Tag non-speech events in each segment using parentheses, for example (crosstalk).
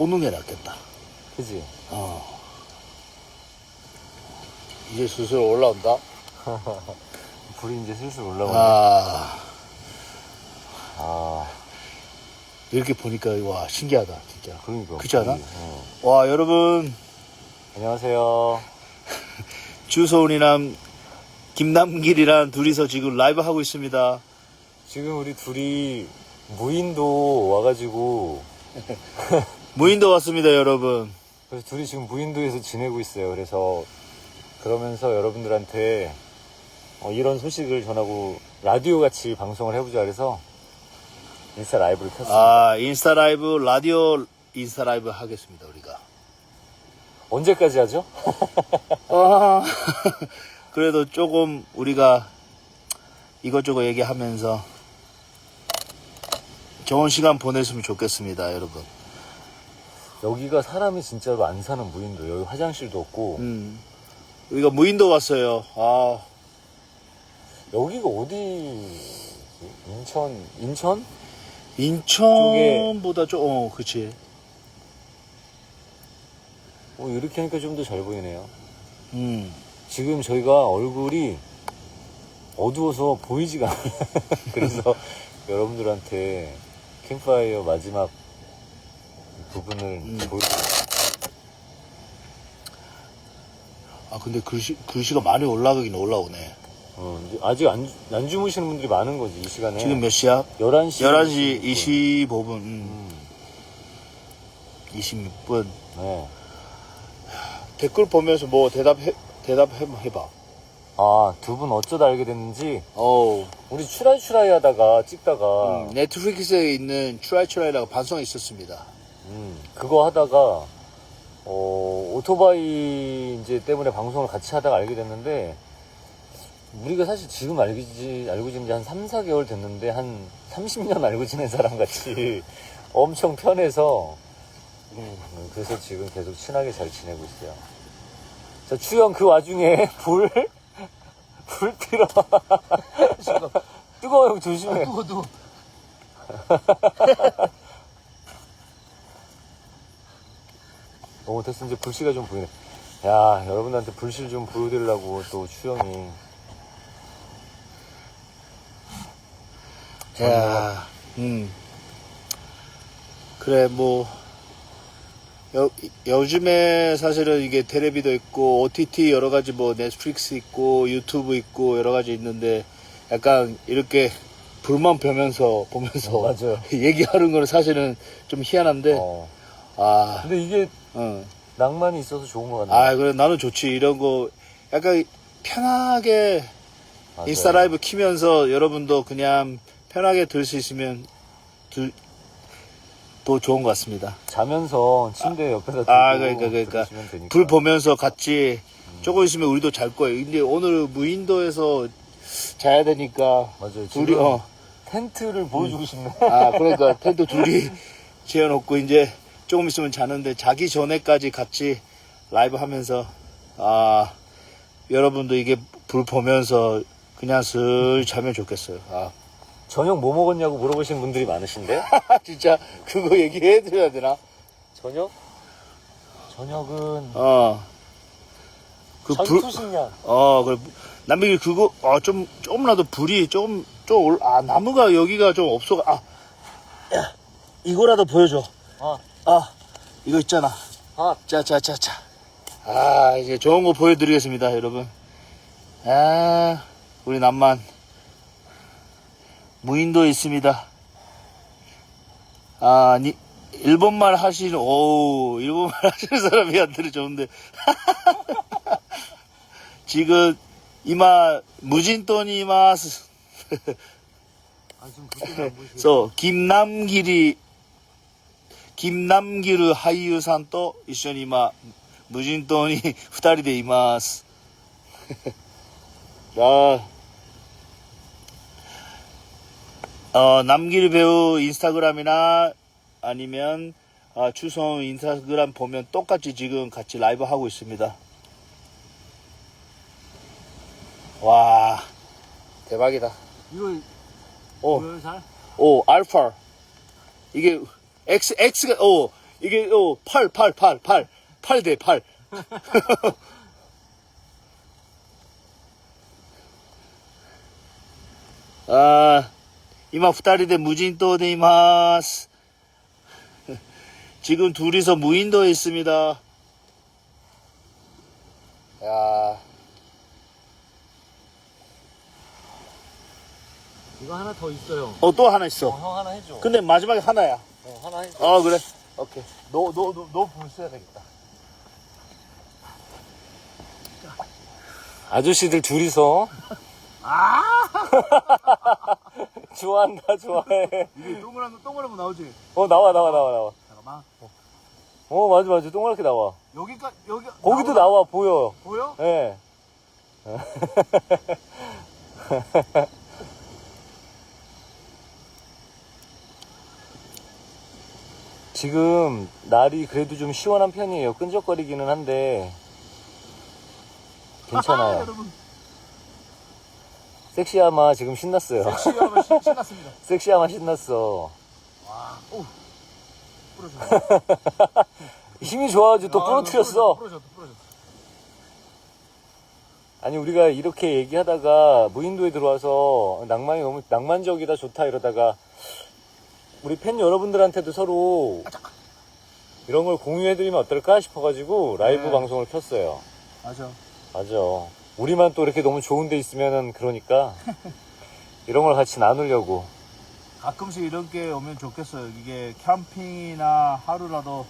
꽂는 게 낫겠다. 그지? 어. 이제 슬슬 올라온다. (laughs) 불이 이제 슬슬 올라오네. 아, 아, 이렇게 보니까, 와, 신기하다, 진짜. 그러니까. 그렇지 않아? 어. 와, 여러분, 안녕하세요. (laughs) 주소은이랑 김남길이랑 둘이서 지금 라이브 하고 있습니다. 지금 우리 둘이 무인도 와가지고 (laughs) 무인도 왔습니다, 여러분. 그래서 둘이 지금 무인도에서 지내고 있어요. 그래서 그러면서 여러분들한테 어, 이런 소식을 전하고 라디오 같이 방송을 해보자 그래서 인스타 라이브를 켰습니다. 아, 인스타 라이브, 라디오 인스타 라이브 하겠습니다, 우리가. 언제까지 하죠? 아, (laughs) 그래도 조금 우리가 이것저것 얘기하면서 좋은 시간 보냈으면 좋겠습니다, 여러분. 여기가 사람이 진짜로 안 사는 무인도. 여기 화장실도 없고 음. 우리가 무인도 왔어요. 아, 여기가 어디? 인천? 인천? 인천보다 좀, 어, 그치. 어, 이렇게 하니까 좀 더 잘 보이네요. 음. 지금 저희가 얼굴이 어두워서 보이지가 않아요. (laughs) 그래서 여러분들한테 캠파이어 마지막 부분을 보여드릴게요. 아, 근데 글씨, 글씨가 많이 올라가긴 올라오네. 어, 이제 아직 안, 주- 안 주무시는 분들이 많은 거지, 이 시간에. 지금 몇 시야? 11시. 11시 25분, 음, 음, 26분. 네. 댓글 보면서 뭐 대답해, 대답해봐. 아, 두 분 어쩌다 알게 됐는지, 어우. 우리 추라이추라이 하다가 찍다가, 음, 넷플릭스에 있는 추라이추라이라고 방송이 있었습니다. 음, 그거 하다가 어, 오토바이 이제 때문에 방송을 같이 하다가 알게 됐는데 우리가 사실 지금 알지 알고 지낸 지한 3, 4개월 됐는데 한 30년 알고 지낸 사람 같이 (laughs) 엄청 편해서 음, 그래서 지금 계속 친하게 잘 지내고 있어요. 자, 추영 그 와중에 (laughs) 불, 불 피러. (laughs) 뜨거워, 형 조심해. 뜨거워. 어, 됐어. 이제 불씨가 좀 보이네. 야, 여러분들한테 불씨를 좀 보여드리려고 또 추영이. 야, 음. 그래, 뭐, 요, 요즘에 사실은 이게 테레비도 있고, OTT 여러 가지 뭐, 넷플릭스 있고, 유튜브 있고, 여러 가지 있는데, 약간 이렇게 불만 펴면서, 보면서, 어, 맞아요. (laughs) 얘기하는 거는 사실은 좀 희한한데, 어. 아, 근데 이게 어. 낭만이 있어서 좋은 것 같네. 아, 그래, 나는 좋지. 이런 거, 약간 편하게 맞아요. 인스타 라이브 키면서 여러분도 그냥 편하게 들 수 있으면 들, 또 좋은 것 같습니다. 자면서 침대 옆에다 두고 아, 그러니까, 그러니까. 들으시면 되니까. 불 보면서 같이 조금 있으면 우리도 잘 거예요. 근데 오늘 무인도에서 자야 되니까 맞아요. 둘이, 어, 텐트를 보여주고 싶네. 아, 그러니까 텐트 둘이 (laughs) 재워놓고 이제 조금 있으면 자는데 자기 전에까지 같이 라이브 하면서 아, 여러분도 이게 불 보면서 그냥 슬 자면 좋겠어요. 아. 저녁 뭐 먹었냐고 물어보시는 분들이 많으신데? (laughs) 진짜 그거 얘기해 드려야 되나? 저녁? 저녁은 어. 그 불, 전투식량. 어, 그 남백이 그거 어, 좀 조금라도 불이 조금 좀 올, 아 나무가 여기가 좀 없어. 아, 야, (clears throat) 이거라도 보여줘. 아, 아, 이거 있잖아. 아, 자, 자, 자, 자. 아, 이제 좋은 거 보여드리겠습니다, 여러분. 아, 우리 남만 무인도에 있습니다. 아, 니, 일본말 하시는, 오, 일본말 (laughs) 하시는 사람이한테는 좋은데. (laughs) 지금, 이마, 무진돈이 마스. 아, 지금 불빛이 안 보이시죠? 소, 김남길이, 김남길 하이유さんと一緒に今、無人島に二人でいます。아, 어, 남길 배우 인스타그램이나 아니면 아, 추성 인스타그램 보면 똑같이 지금 같이 라이브 하고 있습니다. 와, 대박이다. 이거 오, 보여요, 잘? 오, 알파. 이게 X, X가, 오, 이게 어, 팔, 팔, 팔, 팔, 팔대 팔. (laughs) 아, 이마 후다리 대 무진도 데 이마스. 지금 둘이서 무인도에 있습니다. 야, 이거 하나 더 있어요. 어, 또 하나 있어. 형 하나 해줘. 근데 마지막에 하나야. 어, 하나 해줘. 어, 그래. 오케이. 너, 너, 너, 너불 써야 되겠다. 아저씨들 둘이서. 아! (laughs) 좋아한다, 좋아해. 이게 동그란 거, 동그란 거 나오지? 어, 나와, 나와, 나와, 나와. 잠깐만. 어, 맞아, 맞아. 동그랗게 나와. 여기까, 여기. 거기도 나와, 보여. 보여? 예. (laughs) 지금 날이 그래도 좀 시원한 편이에요. 끈적거리기는 한데 괜찮아요. 여러분. 섹시하마 지금 신났어요. 섹시하면 신- 신났습니다. (laughs) 섹시하마 신났어. 와, 오. 부러졌네. (laughs) 힘이 좋아가지고 또 아, 부러뜨렸어. 아니 우리가 이렇게 얘기하다가 무인도에 들어와서 낭만이 너무 낭만적이다 좋다 이러다가 우리 팬 여러분들한테도 서로 이런 걸 공유해드리면 어떨까 싶어가지고 라이브 네. 방송을 켰어요. 맞아. 맞아. 우리만 또 이렇게 너무 좋은 데 있으면은 그러니까 (laughs) 이런 걸 같이 나누려고. 가끔씩 이렇게 오면 좋겠어요. 이게 캠핑이나 하루라도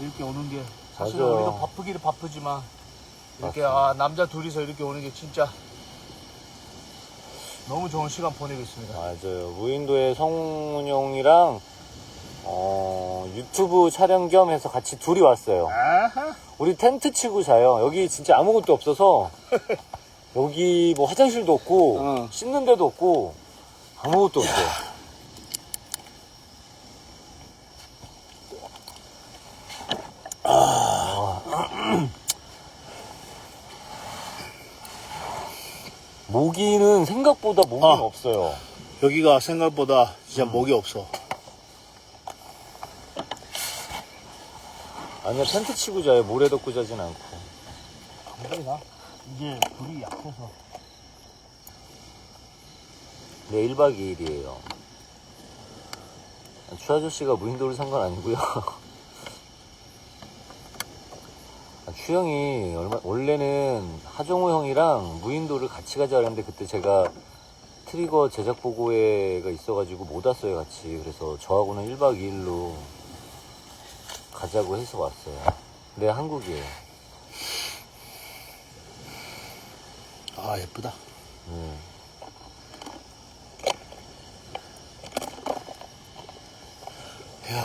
이렇게 오는 게 사실 맞아. 우리도 바쁘기는 바쁘지만 이렇게 맞습니다. 아, 남자 둘이서 이렇게 오는 게 진짜 너무 좋은 시간 보내고 있습니다. 맞아요. 무인도에 성훈용이랑 어, 유튜브 촬영 겸 해서 같이 둘이 왔어요. 아하. 우리 텐트 치고 자요. 여기 진짜 아무것도 없어서 (laughs) 여기 뭐 화장실도 없고 어. 씻는 데도 없고 아무것도 없어요. 모기는 생각보다 모기는 어. 없어요. 여기가 생각보다 진짜 목이 없어. 아니야 텐트 치고 자요. 모래 덮고 자진 않고. 모르나? 이게 불이 약해서. 네, 1박 2일이에요. 추 아저씨가 무인도를 산 건 아니고요. (laughs) 아, 추 형이 얼마, 원래는 하정우 형이랑 무인도를 같이 가자 그랬는데 그때 제가 트리거 제작 보고회가 있어가지고 못 왔어요, 같이. 그래서 저하고는 1박 2일로 가자고 해서 왔어요. 네, 한국이에요. 아, 예쁘다. 네.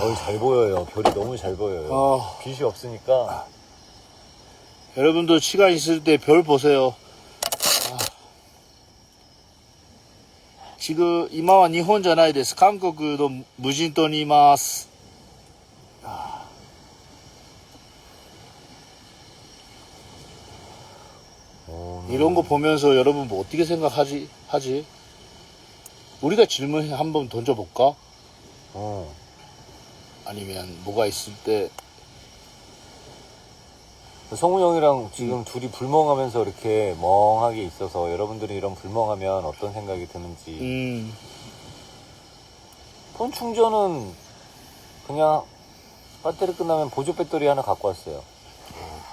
어이, 잘 보여요. 별이 너무 잘 보여요. 어. 빛이 없으니까. 여러분도 시간 있을 때 별 보세요. 아. 지금 이마와 일본 전화에 대해서 한국도 무진돈이ます. 아. 이런 거 보면서 여러분 뭐 어떻게 생각하지? 하지? 우리가 질문 한번 던져볼까? 어. 아니면 뭐가 있을 때 성우 형이랑 지금 둘이 불멍하면서 이렇게 멍하게 있어서 여러분들이 이런 불멍하면 어떤 생각이 드는지. 음, 폰 충전은 그냥 배터리 끝나면 보조 배터리 하나 갖고 왔어요.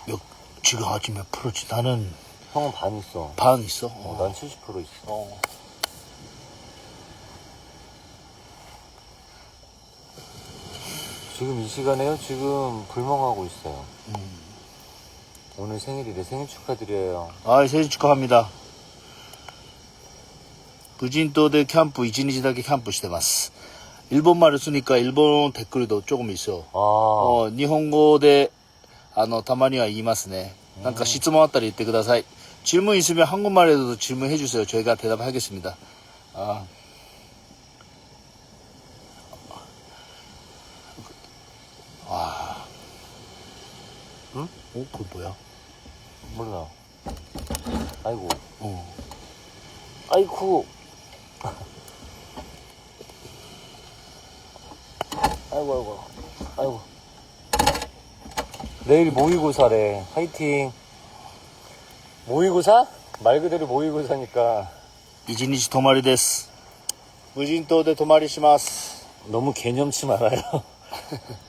몇, 지금 아직 몇 프로지? 나는 형은 반 있어. 반 있어. 어, 어. 난70% 있어. 어. 지금 이 시간에요? 지금 불멍하고 있어요. 음. 오늘 생일이래. 생일 축하드려요. 아, 생일 축하합니다. 無人島でキャンプ1日だけキャンプしてます。 일본말을 쓰니까 일본 댓글도 조금 있어. 아, 어, 일본어で あの, たまには言いますね. 그러니까 질문 あったら言ってください. 질문 있으면 한국말에도 질문해 주세요. 저희가 대답하겠습니다. 아. 응? 어? 그거 뭐야? 몰라. 아이고. 어. 아이쿠. 아이고 아이고 아이고 내일 모의고사래 화이팅 모의고사? 말 그대로 모의고사니까 이진이시 도마리 데스 무진또데 도마리 시마스 너무 개념치 말아요 (laughs)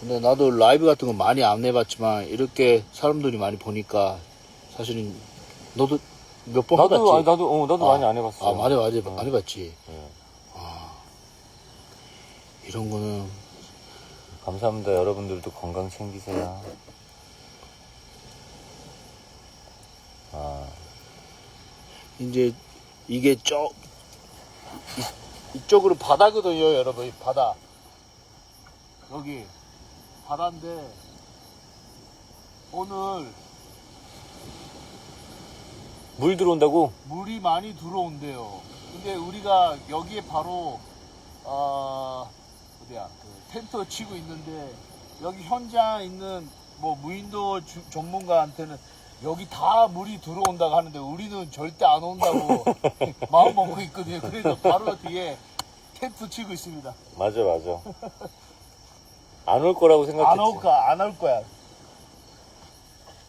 근데 나도 라이브 같은 거 많이 안 해봤지만 이렇게 사람들이 많이 보니까 사실은 너도 몇 번 해봤지? 아니, 나도, 어, 나도 아, 많이 안 해봤어. 아 많이 많이 어. 많이 봤지 네. 아 이런 거는 감사합니다. 여러분들도 건강 챙기세요. 아, 이제 이게 저 이, 이쪽으로 바다거든요 여러분 이 바다 여기 바다인데 오늘 물 들어온다고? 물이 많이 들어온대요. 근데 우리가 여기에 바로 어 어디야 그 텐트 치고 있는데 여기 현장 있는 뭐 무인도 주- 전문가한테는 여기 다 물이 들어온다고 하는데 우리는 절대 안 온다고 (laughs) 마음 먹고 있거든요. 그래서 바로 뒤에 텐트 치고 있습니다. 맞아, 맞아. (laughs) 안 올 거라고 생각했지. 안 올까 안 올 거야.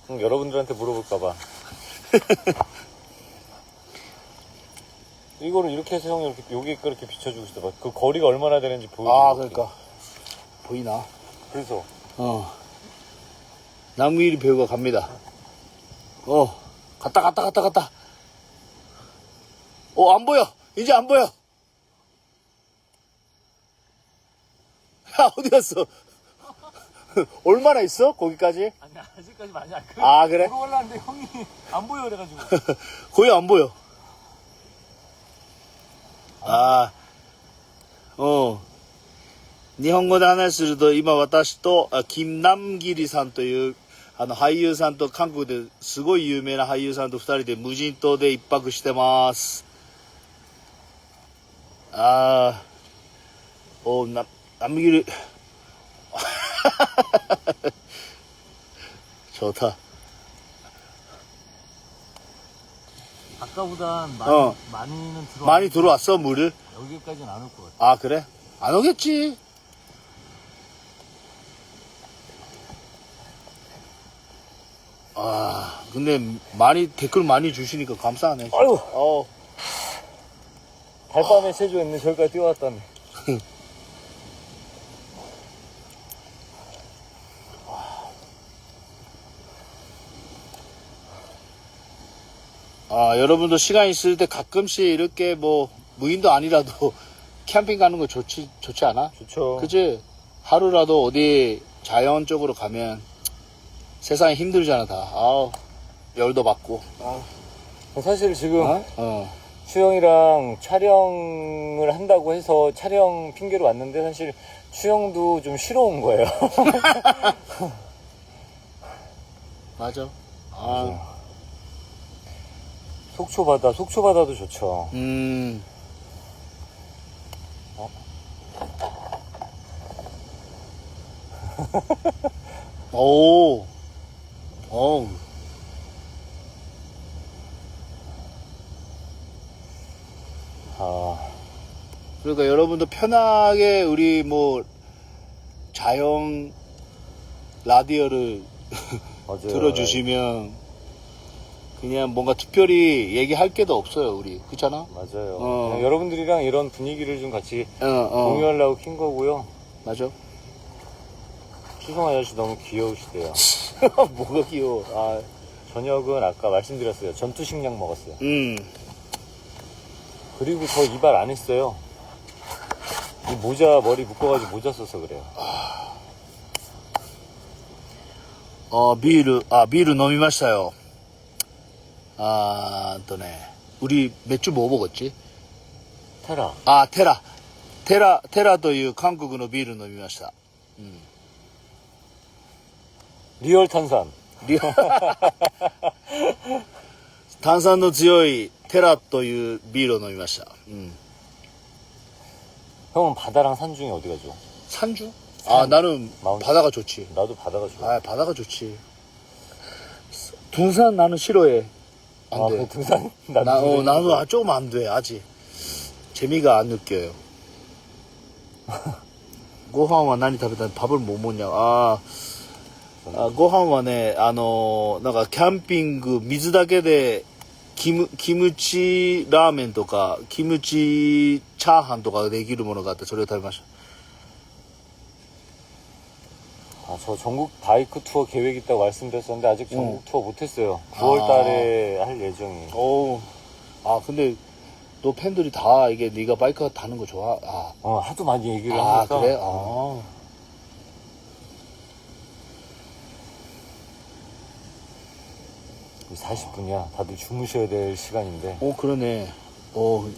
그럼 여러분들한테 물어볼까봐. (laughs) 이거를 이렇게 해서 형이 이렇게 여기 이렇게 비춰주고 있어 봐. 그 거리가 얼마나 되는지 보여줘. 아 그러니까 보이나? 그래서 어. 남미리 배우가 갑니다. 어, 갔다, 갔다, 갔다, 갔다. 어, 안 보여. 이제 안 보여. 야, (laughs) 어디 갔어? (laughs) 얼마나 있어? 거기까지? 아니 아직까지 많이 안 그. 아, 그래? 물어보려는데 형이 안 보여 그래가지고. (laughs) 거의 안 보여. 아, 어. 日本語で話すると、今私と、あ金南ギリさんという、あの、俳優さんと、韓国ですごい有名な俳優さんと二人で無人島で一泊してます。あー、お、な、남기를 (laughs) 좋다. 아까보단 많이, 어. 많이는 들어. 많이 들어왔어, 물을? 여기까지는 안 올 것 같아. 아 그래? 안 오겠지. 아 근데 많이 댓글 많이 주시니까 감사하네. 아유. 어. 달밤에 체조했네 저기까지 뛰어왔다네. (laughs) 아 여러분도 시간 있을 때 가끔씩 이렇게 뭐 무인도 아니라도 (laughs) 캠핑 가는 거 좋지 좋지 않아? 좋죠. 그지? 하루라도 어디 자연 쪽으로 가면 세상이 힘들잖아 다. 아우 열도 받고. 사실 지금 어? 어. 추영이랑 촬영을 한다고 해서 촬영 핑계로 왔는데 사실 추영도 좀 쉬러 온 거예요. (laughs) (laughs) 맞아. 아. 속초 바다, 속초 바다도 좋죠. 음. (laughs) 오. 어우. 아, 그러니까 여러분도 편하게 우리 뭐 자연 라디오를 맞아요. 들어주시면 그냥 뭔가 특별히 얘기할 게도 없어요, 우리. 그렇잖아? 맞아요. 어. 여러분들이랑 이런 분위기를 좀 같이 어, 어. 공유하려고 킨 거고요. 맞아. 추성 아저씨 너무 귀여우시대요. (laughs) 뭐가 귀여워. 아, 저녁은 아까 말씀드렸어요. 전투식량 먹었어요. 음. 그리고 저 이발 안 했어요. 이 모자, 머리 묶어가지고 모자 써서 그래요. 아. 어, 비르, 아, 비르 너무 마셔요. 아, 또 네. 우리 맥주 뭐 먹었지? 테라. 아, 테라. 테라, 테라 という韓国のビール飲みました. 리얼 탄산. 리- 炭酸の強いテラというビールを飲みました. (laughs) 음. 형은 바다랑 산 중에 어디가 좋아? 산주? 아, 나는 마운틴. 바다가 좋지. 나도 바다가 좋아. 아, 바다가 좋지. 등산 나는 싫어해. 안 아, 돼. 그 등산? 나도 나, 어, 등산 나도 좋아. 아- 조금 안 돼, 아직. 재미가 안 느껴요. (laughs) ご飯は何食べた밥을 뭐 먹냐 아, 아 고항원에 아노 뭔가 캠핑 水だけでキムキムチラーメンとかキムチチャーハンとかができるものがあってそれを食べまし 아, 저 전국 바이크 투어 계획 있다고 말씀드렸었는데 아직 전국 어. 투어 못했어요. 9월 아. 달에 할 예정이에요. たお아 근데 너 팬들이 다 이게 네가 바이크 타는 거 좋아 아, 어, 하도 많이 얘기를 아 하니까. 그래 아 40분이야. 다들 주무셔야 될 시간인데. 오 그러네 어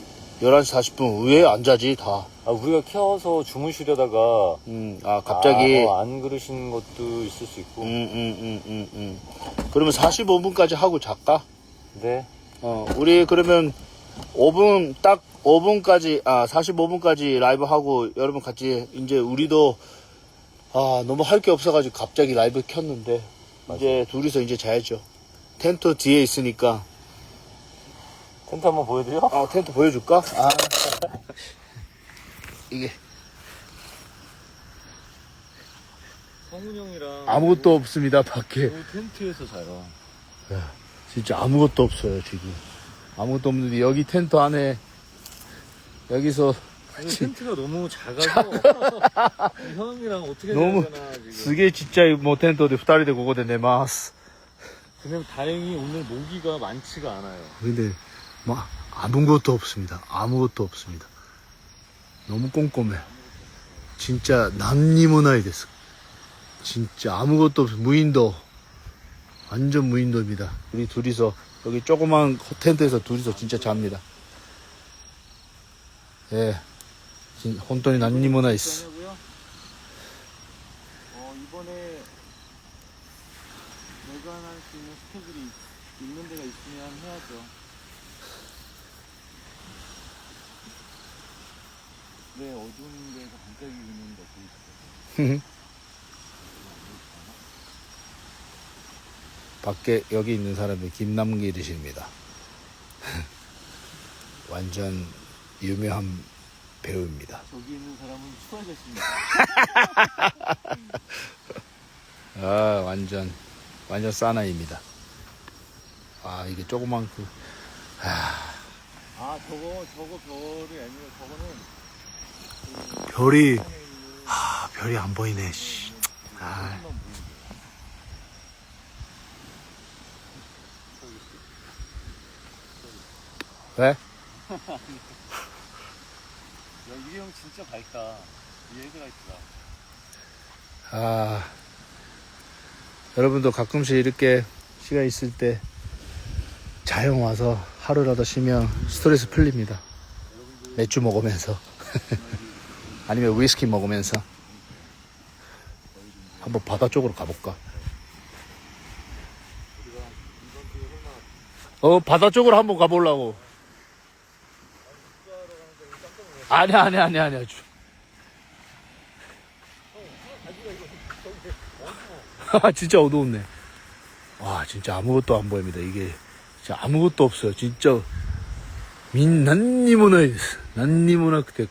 11시 40분 왜 안 자지 다 아, 우리가 켜서 주무시려다가 음, 아 갑자기 아, 어, 안 그러신 것도 있을 수 있고. 음, 음, 음, 음, 음. 그러면 45분까지 하고 잘까? 네. 어, 우리 그러면 5분, 딱 5분까지, 아, 45분까지 라이브 하고 여러분 같이 이제 우리도 아, 너무 할 게 없어가지고 갑자기 라이브 켰는데 이제 둘이서 이제 자야죠. 텐트 뒤에 있으니까. 텐트 한번 보여드려? 아, 텐트 보여줄까? 아, (laughs) 이게 성훈 형이랑 아무것도 없습니다, 밖에. 텐트에서 자요. 진짜 아무것도 없어요 지금 아무것도 없는데 여기 텐트 안에 여기서 텐트가 너무 작아서 (laughs) 형이랑 어떻게 너무 해야 되나 지금. すげえちっちゃいもうテントで2人でここで寝ます 근데 다행히 오늘 모기가 많지가 않아요. 근데 뭐 아무것도 없습니다 아무것도 없습니다 너무 꼼꼼해. 진짜 난니모나이 데스 진짜 아무것도 없어. 무인도. 완전 무인도입니다. 우리 둘이서 여기 조그만 텐트에서 둘이서 진짜 잡니다. 예. 진, 혼돈이 스 하냐고요? 어, 이번에 내관할 수 있는 스케줄이 있는 데가 있으면 해야죠. 네, 어두운 데서 반짝이는 데 보이시죠? 밖에 여기 있는 사람이 김남길이십니다. (laughs) 완전 유명한 배우입니다. 저기 있는 사람은 추아저씨입니다. (laughs) 아 완전 완전 사나이입니다. 아 이게 조그만 그 아, 저거, 저거 별이 아니고 저거는 별이 아 별이 안 보이네. 씨. 아 왜? 야, 이리 형 진짜 밝다. 이 애들 있다. 아, 여러분도 가끔씩 이렇게 시간 있을 때 자영 와서 하루라도 쉬면 스트레스 풀립니다. 맥주 먹으면서. (laughs) 아니면 위스키 먹으면서. 한번 바다 쪽으로 가볼까? 어, 바다 쪽으로 한번 가보려고. 아니야, 아니야, 아니야, 아니야. (laughs) 아, 진짜 어두웠네. 와, 진짜 아무것도 안 보입니다. 이게 진짜 아무것도 없어요. 진짜 민 난니모나 난니모나 그때.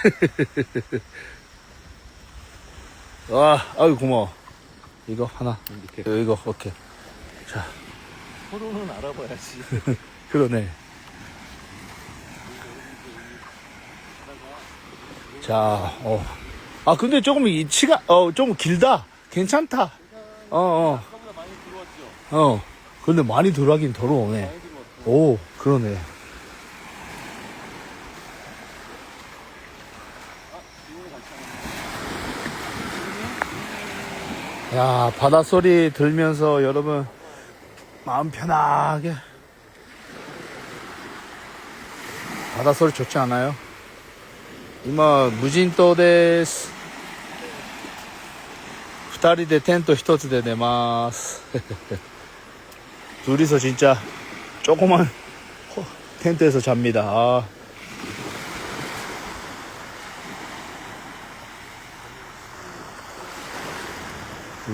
(laughs) 와, 아유 고마워. 이거 하나. 이렇게 이거 오케이. 서로는 알아봐야지. (laughs) 그러네. 자, 어. 아, 근데 조금 이 치가, 어, 좀 길다. 괜찮다. 어, 어. 어. 근데 많이 들어가긴 들어왔죠? 오, 그러네. 야, 바닷소리 들면서 여러분, 마음 편하게. 바닷소리 좋지 않아요? 이마, 무진도 데스. 二人でテント一つで寝ます。 둘이서 진짜 조그만 (laughs) 허- 텐트에서 잡니다. 아.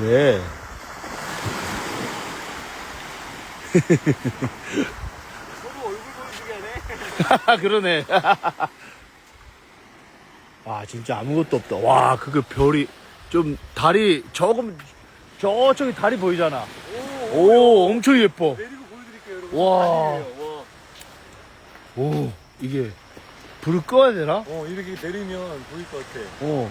왜? 서로 얼굴 보여주게 하네. 그러네. 와 (laughs) 진짜 아무것도 없다. 와 그거 별이 좀 달이 조금 저쪽에 달이 보이잖아. 오, 엄청 예뻐. 내리고 보여드릴게요, 여러분. 와. 와. 오 이게 불을 꺼야 되나? 어, 이렇게 내리면 보일 것 같아. 어.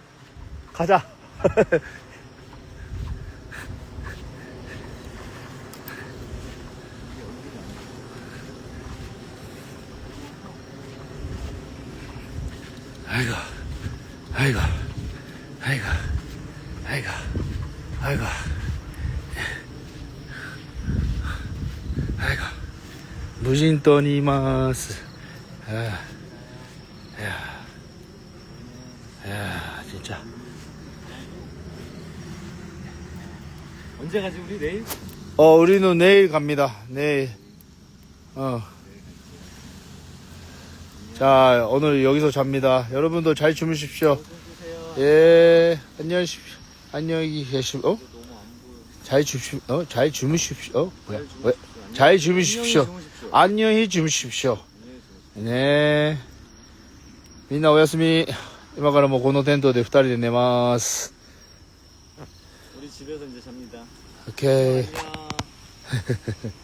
가자. (laughs) 아이고 아이고 아이고 아이고 아이고. 아이고 무진또니마스. 아, 진짜. 언제 가지, 우리 내일? 어, 우리는 내일 갑니다. 내일. 어. 자, 오늘 여기서 잡니다. 여러분도 잘 주무십시오. 주세요. 예, 안녕히 계십시오. 안녕히 계십시오. 어? 잘 주십시오. 어? 잘 주무십시오. 어? 뭐야? 왜? 잘 주무십시오. 안녕히 주무십시오. 네. みんなおやすみ。今からもうこのテントで二人で寝ます。 집에서 이제 잡니다. 오케이. 안녕. (laughs)